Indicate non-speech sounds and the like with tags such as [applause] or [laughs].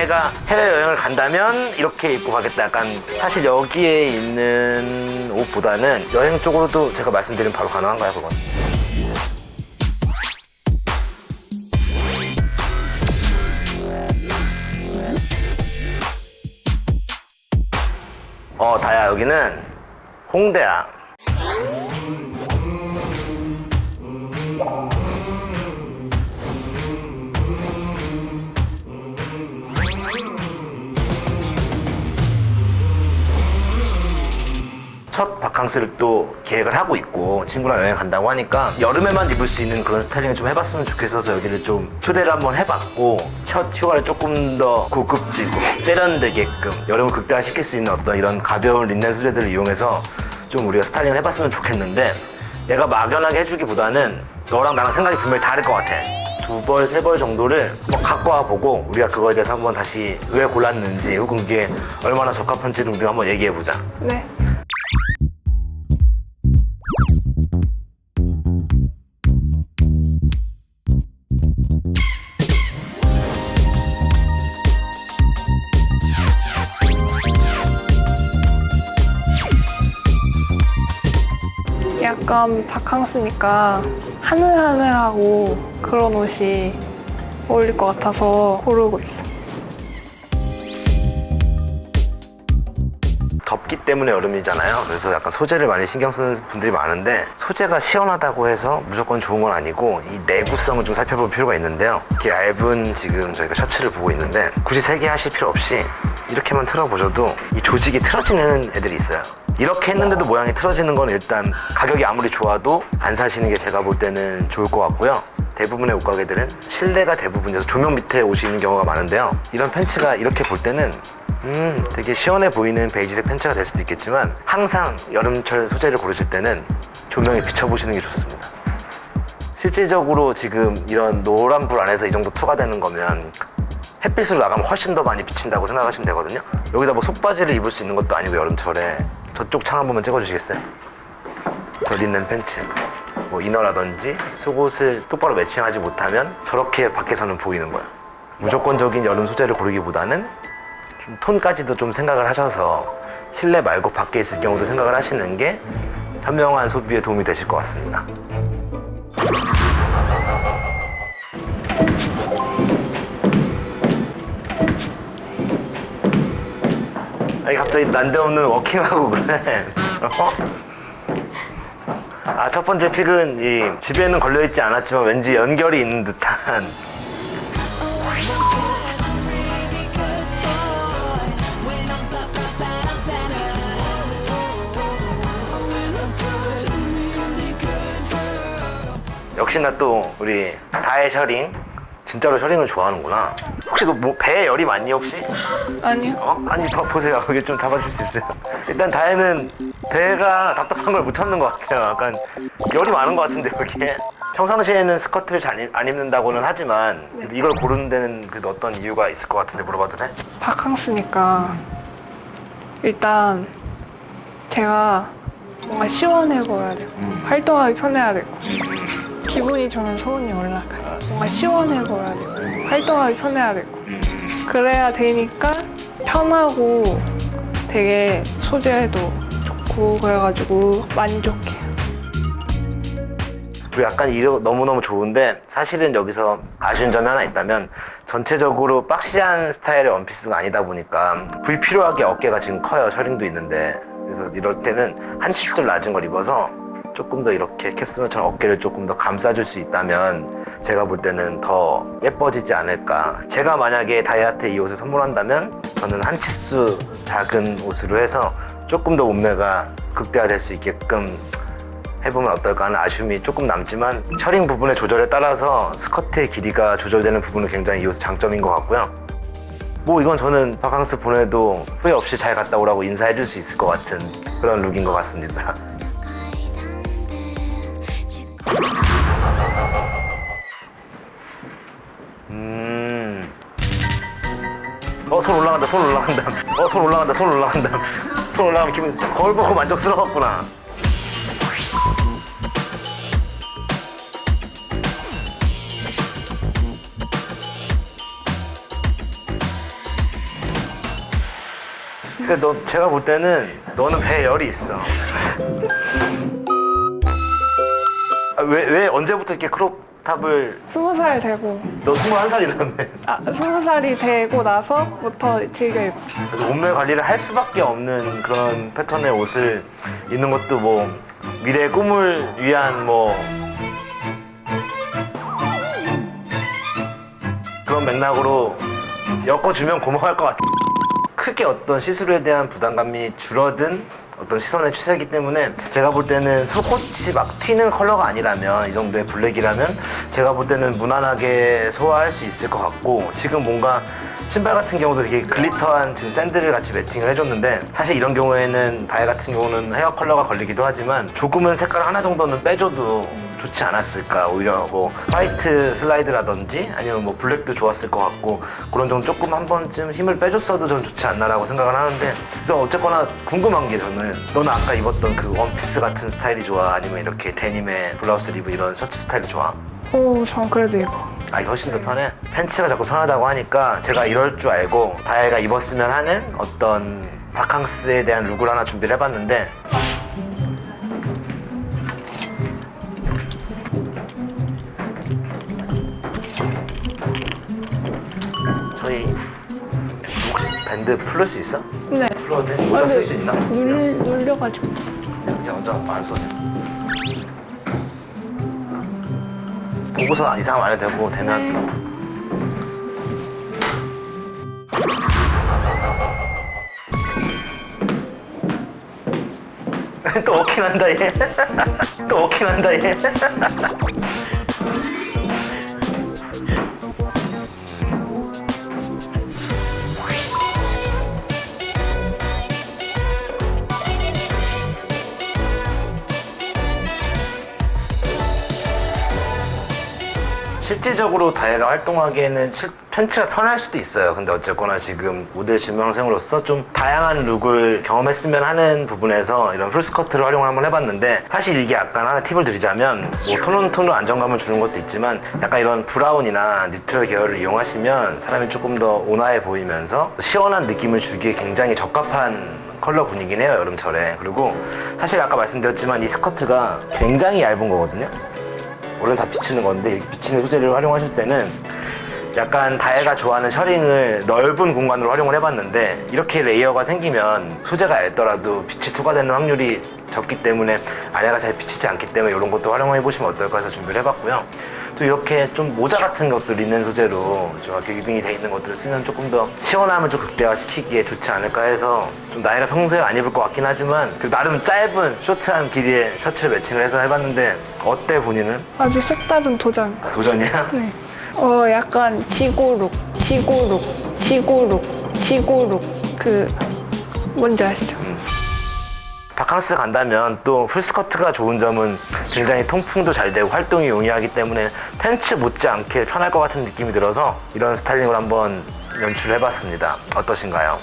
다혜가 해외여행을 간다면 이렇게 입고 가겠다 약간 사실 여기에 있는 옷보다는 여행 쪽으로도 제가 말씀드린 바로 가능한가요 그건? 어 다야 여기는 홍대야 첫 바캉스를 또 계획을 하고 있고 친구랑 여행 간다고 하니까 여름에만 입을 수 있는 그런 스타일링을 좀 해봤으면 좋겠어서 여기를 좀 초대를 한번 해봤고 첫 휴가를 조금 더 고급지고 세련되게끔 여름을 극대화시킬 수 있는 어떤 이런 가벼운 린넨 소재들을 이용해서 좀 우리가 스타일링을 해봤으면 좋겠는데 내가 막연하게 해주기보다는 너랑 나랑 생각이 분명히 다를 것 같아 두 벌, 세 벌 정도를 한번 갖고 와 보고 우리가 그거에 대해서 한번 다시 왜 골랐는지 혹은 그게 얼마나 적합한지를 우리가 한번 얘기해보자 네. 약간 바캉스니까 하늘하늘하고 그런 옷이 어울릴 것 같아서 고르고 있어. 덥기 때문에 여름이잖아요. 그래서 약간 소재를 많이 신경 쓰는 분들이 많은데 소재가 시원하다고 해서 무조건 좋은 건 아니고 이 내구성을 좀 살펴볼 필요가 있는데요. 이렇게 얇은 지금 저희가 셔츠를 보고 있는데 굳이 세개 하실 필요 없이 이렇게만 틀어보셔도 이 조직이 틀어지는 애들이 있어요. 이렇게 했는데도 모양이 틀어지는 건 일단 가격이 아무리 좋아도 안 사시는 게 제가 볼 때는 좋을 것 같고요. 대부분의 옷가게들은 실내가 대부분이어서 조명 밑에 있는 경우가 많은데요. 이런 팬츠가 이렇게 볼 때는 음, 되게 시원해 보이는 베이지색 팬츠가 될 수도 있겠지만 항상 여름철 소재를 고르실 때는 조명에 비춰보시는 게 좋습니다. 실질적으로 지금 이런 노란 불 안에서 이 정도 투과되는 거면 햇빛으로 나가면 훨씬 더 많이 비친다고 생각하시면 되거든요. 여기다 뭐 속바지를 입을 수 있는 것도 아니고 여름철에 저쪽 창 한 번만 찍어주시겠어요? 저 린넨 팬츠. 뭐 이너라든지 속옷을 똑바로 매칭하지 못하면 저렇게 밖에서는 보이는 거야. 무조건적인 여름 소재를 고르기보다는 좀 톤까지도 좀 생각을 하셔서 실내 말고 밖에 있을 경우도 생각을 하시는 게 현명한 소비에 도움이 되실 것 같습니다. 아니 갑자기 난데없는 워킹하고 그래. 어? 아, 첫 번째 픽은 이 집에는 걸려 있지 않았지만 왠지 연결이 있는 듯한 역시나 또 우리 다의 셔링 진짜로 셔링을 좋아하는구나 혹시 너 뭐 배에 열이 많니 혹시? 아니요. 어? 아니 봐, 보세요 여기 좀 잡아줄 수 있어요 일단 다혜는 배가 답답한 걸 못 참는 것 같아요 약간 열이 많은 것 같은데 여기에 평상시에는 스커트를 잘 안 입는다고는 하지만 이걸 고르는 데는 그 어떤 이유가 있을 것 같은데 물어봐도 돼? 바캉스니까 일단 제가 뭔가 시원해 보여야 되고 활동하기 편해야 되고 기분이 좋으면 소문이 올라가요. 뭔가 시원해 보여야 되고 활동하기 편해야 되고 그래야 되니까 편하고 되게 소재도 좋고 그래가지고 만족해요. 그리고 약간 이거 너무너무 좋은데 사실은 여기서 아쉬운 점이 하나 있다면 전체적으로 박시한 스타일의 원피스가 아니다 보니까 불필요하게 어깨가 지금 커요 셔링도 있는데 그래서 이럴 때는 한 치수 낮은 걸 입어서 조금 더 이렇게 캡스면처럼 어깨를 조금 더 감싸줄 수 있다면 제가 볼 때는 더 예뻐지지 않을까 제가 만약에 다이아트 이 옷을 선물한다면 저는 한 치수 작은 옷으로 해서 조금 더 몸매가 극대화될 수 있게끔 해보면 어떨까 하는 아쉬움이 조금 남지만 셔링 부분의 조절에 따라서 스커트의 길이가 조절되는 부분은 굉장히 이 옷의 장점인 것 같고요. 뭐 이건 저는 바캉스 보내도 후회 없이 잘 갔다 오라고 인사해 줄 수 있을 것 같은 그런 룩인 것 같습니다. 음. 어, 손 올라간다, 손 올라간다. 어, 손 올라간다, 손 올라간다. 손 올라가면 기분, 거울 보고 만족스러웠구나. 근데 너 제가 볼 때는 너는 배에 열이 있어. 아, 왜, 왜 언제부터 이렇게 크롭 탑을 스무 살 되고 너 21살이라며 아 스무 살이 되고 나서부터 즐겨 입었어요. 그래서 몸매 관리를 할 수밖에 없는 그런 패턴의 옷을 입는 것도 뭐 미래의 꿈을 위한 뭐 그런 맥락으로 엮어주면 고마워할 것 같아. 크게 어떤 시술에 대한 부담감이 줄어든 어떤 시선의 추세이기 때문에 제가 볼 때는 속옷이 막 튀는 컬러가 아니라면 이 정도의 블랙이라면 제가 볼 때는 무난하게 소화할 수 있을 것 같고 지금 뭔가 신발 같은 경우도 되게 글리터한 지금 샌들을 같이 매칭을 해줬는데 사실 이런 경우에는 바에 같은 경우는 헤어 컬러가 걸리기도 하지만 조금은 색깔 하나 정도는 빼줘도 좋지 않았을까 오히려 뭐 화이트 슬라이드라든지 아니면 뭐 블랙도 좋았을 것 같고 그런 점 조금 한 번쯤 힘을 빼줬어도 전 좋지 않나라고 생각을 하는데 그래서 어쨌거나 궁금한 게 저는 너는 아까 입었던 그 원피스 같은 스타일이 좋아 아니면 이렇게 데님의 블라우스 리브 이런 셔츠 스타일이 좋아 오, 전 그래도 이거. 아, 이게 훨씬 더 편해. 팬츠가 자꾸 편하다고 하니까 제가 이럴 줄 알고 다혜가 입었으면 하는 어떤 바캉스에 대한 룩을 하나 준비를 해봤는데 밴드 풀을 수 있어? 네. 풀어도 돼? 모자 쓸 수 있나? 눌 눌려가지고. 그냥 먼저 안 써줘. 보고서 이상 안 해도 되고 되면 네. [laughs] 또 먹긴 한다 얘. [laughs] 또 먹긴 한다 얘. [laughs] 실질적으로 다혜가 활동하기에는 실- 팬츠가 편할 수도 있어요. 근데 어쨌거나 지금 모델 지명생으로서 좀 다양한 룩을 경험했으면 하는 부분에서 이런 풀스커트를 활용을 한번 해봤는데 사실 이게 약간 하나 팁을 드리자면 뭐 톤온 톤으로 안정감을 주는 것도 있지만 약간 이런 브라운이나 뉴트럴 계열을 이용하시면 사람이 조금 더 온화해 보이면서 시원한 느낌을 주기에 굉장히 적합한 컬러 분위기긴 해요 여름철에 그리고 사실 아까 말씀드렸지만 이 스커트가 굉장히 얇은 거거든요 원래 다 비치는 건데 이 비치는 소재를 활용하실 때는 약간 다혜가 좋아하는 셔링을 넓은 공간으로 활용을 해봤는데 이렇게 레이어가 생기면 소재가 얇더라도 빛이 투과되는 확률이 적기 때문에 아래가 잘 비치지 않기 때문에 이런 것도 활용해 보시면 어떨까 해서 준비를 해봤고요. 또 이렇게 좀 모자 같은 것들 있는 소재로 좀 이렇게 유빙이 돼 있는 것들을 쓰면 조금 더 시원함을 좀 극대화시키기에 좋지 않을까 해서 좀 나이가 평소에 안 입을 것 같긴 하지만 그 나름 짧은 쇼트한 길이의 셔츠를 매칭을 해서 해봤는데 어때 본인은? 아주 색다른 도전. 도전이야? [laughs] 네. 어, 약간 지구룩, 지구룩, 지구룩, 지구룩. 그, 뭔지 아시죠? 바캉스 간다면 또 풀스커트가 좋은 점은 굉장히 통풍도 잘 되고 활동이 용이하기 때문에 팬츠 못지않게 편할 것 같은 느낌이 들어서 이런 스타일링을 한번 연출해봤습니다. 어떠신가요?